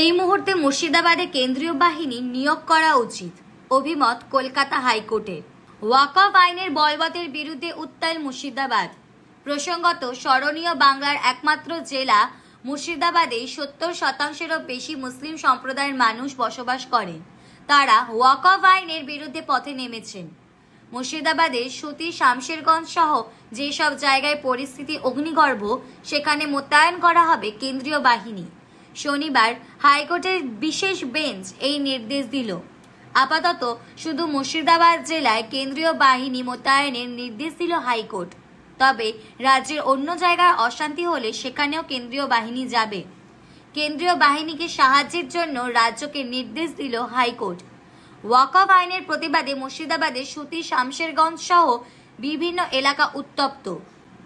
এই মুহূর্তে মুর্শিদাবাদে কেন্দ্রীয় বাহিনী নিয়োগ করা উচিত, অভিমত কলকাতা হাইকোর্টের। ওয়াকফ আইনের বলবতের বিরুদ্ধে উত্তাল মুর্শিদাবাদ। প্রসঙ্গত, স্মরণীয় বাংলার একমাত্র জেলা, মুর্শিদাবাদে সত্তর শতাংশেরও বেশি মুসলিম সম্প্রদায়ের মানুষ বসবাস করেন। তারা ওয়াকফ আইনের বিরুদ্ধে পথে নেমেছেন। মুর্শিদাবাদের সুতি, শামশেরগঞ্জ সহ যেসব জায়গায় পরিস্থিতি অগ্নিগর্ভ, সেখানে মোতায়েন করা হবে কেন্দ্রীয় বাহিনী। শনিবার হাইকোর্টের বিশেষ বেঞ্চ এই নির্দেশ দিল। আপাতত শুধু মুর্শিদাবাদ জেলায় কেন্দ্রীয় বাহিনী মোতায়েনের নির্দেশ দিল হাইকোর্ট। তবে রাজ্যের অন্য জায়গায় অশান্তি হলে সেখানেও কেন্দ্রীয় বাহিনী যাবে। কেন্দ্রীয় বাহিনীকে সাহায্যের জন্য রাজ্যকে নির্দেশ দিল হাইকোর্ট। ওয়াকফ আইনের প্রতিবাদে মুর্শিদাবাদের সুতি শামশেরগঞ্জ সহ বিভিন্ন এলাকা উত্তপ্ত।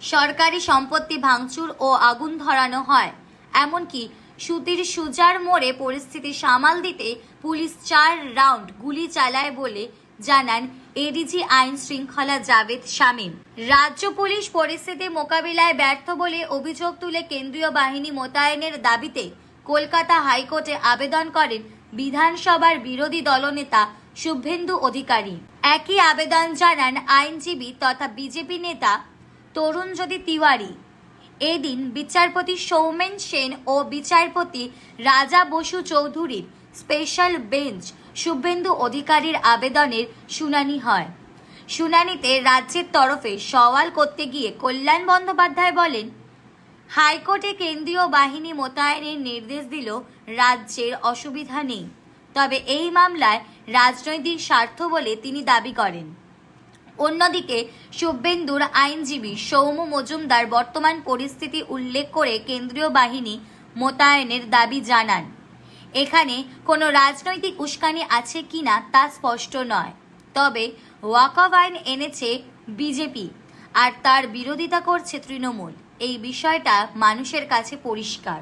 সরকারি সম্পত্তি ভাঙচুর ও আগুন ধরানো হয়। এমনকি সুতির সুজার মোড়ে পরিস্থিতি সামাল দিতে পুলিশ চার রাউন্ড গুলি চালায় বলে জানান এডিজি আইন শৃঙ্খলা জাভেদ শামীম। রাজ্য পুলিশ পরিস্থিতি মোকাবিলায় ব্যর্থ বলে অভিযোগ তুলে কেন্দ্রীয় বাহিনী মোতায়েনের দাবিতে কলকাতা হাইকোর্টে আবেদন করেন বিধানসভার বিরোধী দলনেতা শুভেন্দু অধিকারী। একই আবেদন জানান আইনজীবী তথা বিজেপি নেতা তরুণ তরুণজ্যোতি তিওয়ারি। এদিন বিচারপতি সৌমেন সেন ও বিচারপতি রাজা বসু চৌধুরীর স্পেশাল বেঞ্চ শুভেন্দু অধিকারীর আবেদনের শুনানি হয়। শুনানিতে রাজ্যের তরফে সওয়াল করতে গিয়ে কল্যাণ বন্দ্যোপাধ্যায় বলেন, হাইকোর্টে কেন্দ্রীয় বাহিনী মোতায়েনের নির্দেশ দিল রাজ্যের অসুবিধা নেই, তবে এই মামলায় রাজনৈতিক স্বার্থ বলে তিনি দাবি করেন। অন্যদিকে, শুভেন্দুর আইনজীবী সৌম্য মজুমদার বর্তমান পরিস্থিতি উল্লেখ করে কেন্দ্রীয় বাহিনী মোতায়েনের দাবি জানান। এখানে কোনো রাজনৈতিক উস্কানি আছে কিনা তা স্পষ্ট নয়। তবে ওয়াকফ আইন এনেছে বিজেপি, আর তার বিরোধিতা করছে তৃণমূল। এই বিষয়টা মানুষের কাছে পরিষ্কার।